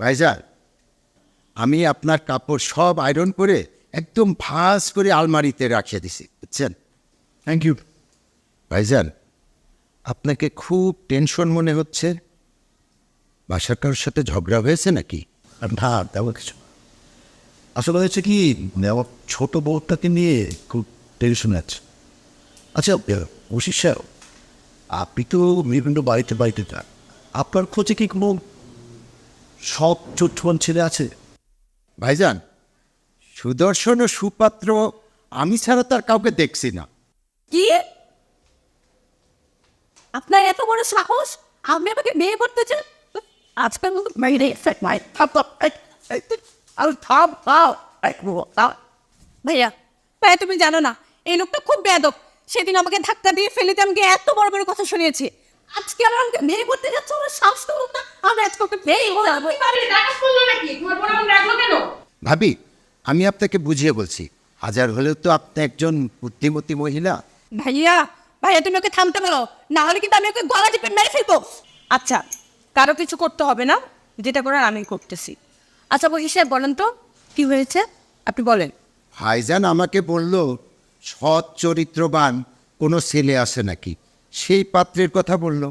ভাইজান আমি আপনার কাপড় সব আয়রন করে একদম ভাস করে আলমারিতে রাখিয়ে দিছি বুঝছেন? থ্যাংক ইউ ভাইজান আপনাকে খুব টেনশন মনে হচ্ছে? বাসার কারোর সাথে ঝগড়া হয়েছে নাকি? না তেমন কিছু আসলে হয়েছে কি আমার ছোট বউটাকে নিয়ে খুব টেনশন আছে। আচ্ছা স্যার আপনি তো বিভিন্ন বাড়িতে বাড়িতে যান। আপনার খোঁজে কি কোনো সব চোট্টমান ছেলে আছে। ভাইজান সুদর্শন ও সুপাত্র আমি ছাড়া তার কাউকে দেখছি না। কি? আপনার এত বড় সাহস? আপনি আমাকে বিয়ে করতে চান? আজকাল মেরে আর থাম থাম। ভাইয়া ভাইয়া তুমি জানো না এই লোকটা খুব বেয়াদব। সেদিন আমাকে ধাক্কা দিয়ে ফেলিতে আমাকে এত বড় বড় কথা শুনিয়েছে। আজকে আমার আমাকে বিয়ে করতে যাচ্ছে? ওরা সাহস তো না। আমরা আজকে ওকে বিয়ে করব ভাবি আমি আপনাকে বুঝিয়ে বলছি। হাজার হলেও তো আপনি একজন বুদ্ধিমতী মহিলা। ভাইয়া ভাইয়া তুমি ওকে থামতে পারো না হলে কিন্তু আমি ওকে গলা টিপে মেরে ফেলব। আচ্ছা কারও কিছু করতে হবে না? যেটা করার আমি করতেছি। আচ্ছা বহি সাহেব বলেন তো কি হয়েছে? আপনি বলেন। ভাইজান আমাকে বলল সৎ চরিত্রবান কোনো ছেলে আছে নাকি? সেই পাত্রের কথা বলল।